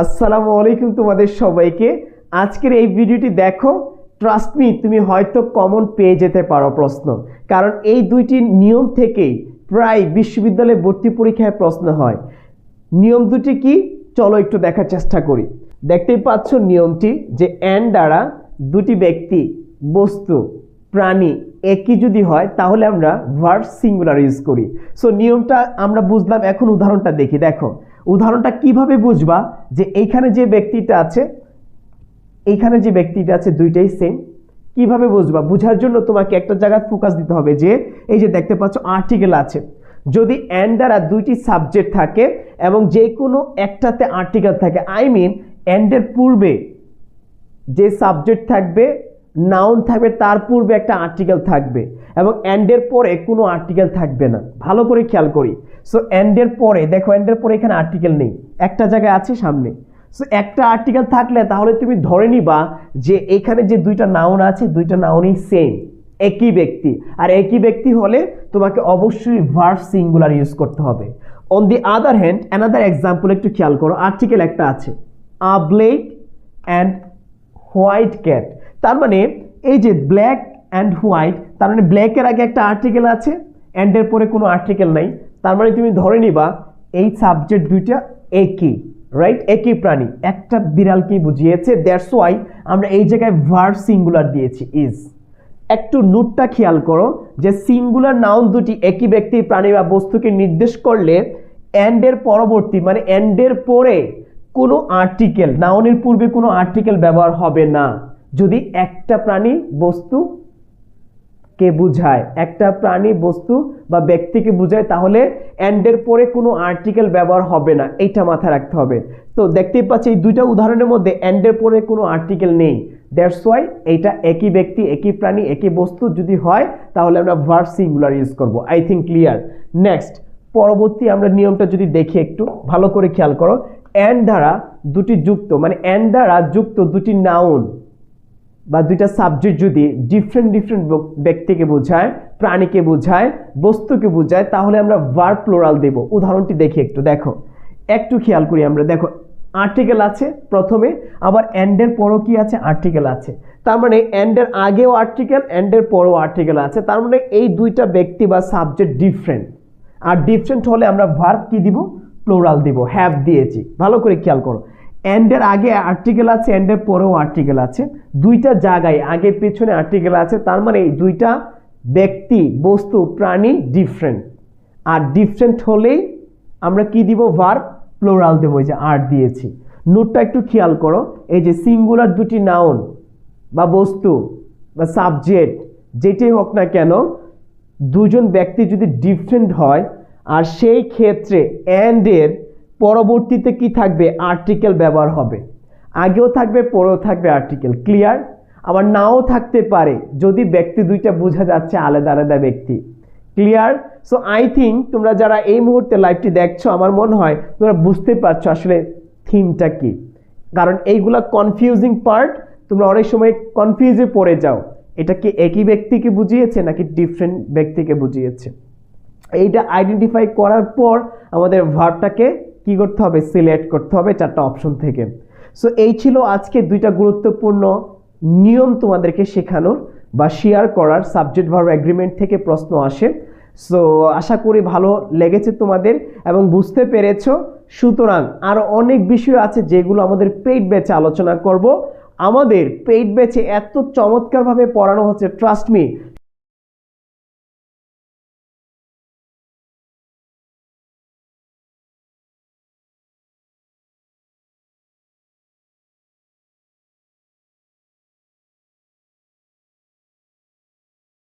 আসসালামু আলাইকুম তোমাদের সবাইকে। আজকের এই ভিডিওটি দেখো ট্রাস্ট মি তুমি হয়তো কমন পেয়ে যেতে পারো প্রশ্ন। কারণ এই দুইটি নিয়ম থেকেই প্রায় বিশ্ববিদ্যালয়ে ভর্তি পরীক্ষায় প্রশ্ন হয়। নিয়ম দুটি কি? চলো একটু দেখার চেষ্টা করি। দেখতেই পাচ্ছ নিয়মটি যে অ্যান দ্বারা দুটি ব্যক্তি, বস্তু, প্রাণী একই যদি হয়, তাহলে আমরা ভার্ব সিঙ্গুলার ইউজ করি। সো নিয়মটা আমরা বুঝলাম, এখন উদাহরণটা দেখি। দেখো উদাহরণটা কীভাবে বুঝবা যে এইখানে যে ব্যক্তিটা আছে, এইখানে যে ব্যক্তিটা আছে দুইটাই সেম কীভাবে বুঝবা? বুঝার জন্য তোমাকে একটা জায়গায় ফোকাস দিতে হবে যে, এই যে দেখতে পাচ্ছ আর্টিকেল আছে। যদি অ্যান্ড দ্বারা দুইটি সাবজেক্ট থাকে এবং যে কোনো একটাতে আর্টিকেল থাকে আই মিন অ্যান্ডের পূর্বে যে সাবজেক্ট থাকবে নাউন থাকবে, তার পূর্বে একটা আর্টিকেল থাকবে এবং অ্যান্ডের পরে কোনো আর্টিকেল থাকবে না। ভালো করে খেয়াল করি। সো অ্যান্ডের পরে, দেখো অ্যান্ডের পরে এখানে আর্টিকেল নেই। একটা জায়গায় আছে সামনে। সো একটা আর্টিকেল থাকলে তাহলে তুমি ধরে নিবা যে এখানে যে দুইটা নাউন আছে, দুইটা নাউনই সেম একই ব্যক্তি। আর একই ব্যক্তি হলে তোমাকে অবশ্যই ভার্ভ সিঙ্গুলার ইউজ করতে হবে। On the other hand another example একটু খেয়াল করো। আর্টিকেল একটা আছে। A black and white cat তার মানে এই যে ব্ল্যাক অ্যান্ড হোয়াইট তার মানে ব্ল্যাকের আগে একটা আর্টিকেল আছে অ্যান্ডের পরে কোনো আর্টিকেল নাই। তার মানে তুমি ধরে নিবা এই সাবজেক্ট দুইটা একই রাইট একই প্রাণী। একটা বিড়ালকে বুঝিয়েছে দ্যাটস ওয়াই আমরা এই জায়গায় ভার্ব সিঙ্গুলার দিয়েছি ইজ একটু নোটটা খেয়াল করো যে সিঙ্গুলার নাউন দুটি একই ব্যক্তি প্রাণী বা বস্তুকে নির্দেশ করলে অ্যান্ডের পরবর্তী মানে অ্যান্ডের পরে কোনো আর্টিকেল নাউনের পূর্বে কোনো আর্টিকেল ব্যবহার হবে না। যদি একটা প্রাণী বস্তু কে বুঝায়, একটা প্রাণী বস্তু বা ব্যক্তিকে বুঝায়, তাহলে অ্যান্ডের পরে কোনো আর্টিকেল ব্যবহার হবে না। এইটা মাথায় রাখতে হবে। তো দেখতেই পাচ্ছি এই দুইটা উদাহরণের মধ্যে অ্যান্ডের পরে কোনো আর্টিকেল নেই। দ্যাটস ওয়াই এইটা একই ব্যক্তি, একই প্রাণী, একই বস্তু যদি হয়, তাহলে আমরা ভার্ব সিঙ্গুলার ইউজ করব। আই থিঙ্ক ক্লিয়ার নেক্সট পরবর্তী আমরা নিয়মটা যদি দেখি একটু, ভালো করে খেয়াল করো। অ্যান্ড দ্বারা দুটি যুক্ত মানে অ্যান্ড দ্বারা যুক্ত দুটি নাউন বা দুইটা সাবজেক্ট যদি ডিফারেন্ট ডিফারেন্ট ব্যক্তিকে বোঝায়, প্রাণীকে বোঝায়, বস্তুকে বোঝায়, তাহলে আমরা ভার্ব প্লোরাল দেব। উদাহরণটি দেখি একটু, দেখো। একটু খেয়াল করি আমরা, দেখো আর্টিকেল আছে প্রথমে, আবার অ্যান্ডের পরও কি আছে? আর্টিকেল আছে। তার মানে অ্যান্ডের আগেও আর্টিকেল অ্যান্ডের পরও আর্টিকেল আছে। তার মানে এই দুইটা ব্যক্তি বা সাবজেক্ট ডিফারেন্ট আর ডিফারেন্ট হলে আমরা ভার্ব কি দিব? প্লোরাল দিব হ্যাভ দিয়েছি। ভালো করে খেয়াল করো। অ্যান্ডের আগে আর্টিকেল আছে অ্যান্ডের পরেও আর্টিকেল আছে। দুইটা জায়গায়, আগে পেছনে আর্টিকেল আছে, তার মানে এই দুইটা ব্যক্তি, বস্তু, প্রাণী ডিফারেন্ট আর ডিফারেন্ট হলেই আমরা কি দিব? ভার্ব প্লোরাল দেবো যে আর দিয়েছি। নোটটা একটু খেয়াল করো, এই যে সিঙ্গুলার দুটি নাউন বা বস্তু বা সাবজেক্ট যেটাই হোক না কেন, দুজন ব্যক্তি যদি ডিফারেন্ট হয়, আর সেই ক্ষেত্রে অ্যান্ডের পরবর্তীতে কি থাকবে? আর্টিকেল ব্যবহার হবে। আগেও থাকবে, পরেও থাকবে আর্টিকেল ক্লিয়ার আবার নাও থাকতে পারে, যদি ব্যক্তি দুইটা বোঝা যাচ্ছে, আলাদা আলাদা ব্যক্তি। ক্লিয়ার সো আই থিঙ্ক তোমরা যারা এই মুহূর্তে লাইভটি দেখছ, আমার মনে হয় তোমরা বুঝতে পারছ আসলে থিমটা কি। কারণ এইগুলা কনফিউজিং পার্ট তোমরা অনেক সময় কনফিউজে পড়ে যাও। এটা কি একই ব্যক্তিকে বুঝিয়েছে, নাকি ডিফারেন্ট ব্যক্তিকে বুঝিয়েছে? এইটা আইডেন্টিফাই করার পর আমাদের ভার্বটাকে কি করতে হবে? সিলেক্ট করতে হবে চারটা অপশন থেকে। সো এই ছিল আজকে দুইটা গুরুত্বপূর্ণ নিয়ম তোমাদেরকে শেখানোর বা শেয়ার করার সাবজেক্ট ভার্ব এগ্রিমেন্ট থেকে প্রশ্ন আসে। সো আশা করি ভালো লেগেছে তোমাদের এবং বুঝতে পেরেছ। সুতরাং আরও অনেক বিষয় আছে যেগুলো আমাদের পেইড ব্যাচে আলোচনা করব। আমাদের পেইড ব্যাচে এত চমৎকারভাবে পড়ানো হচ্ছে ট্রাস্ট মি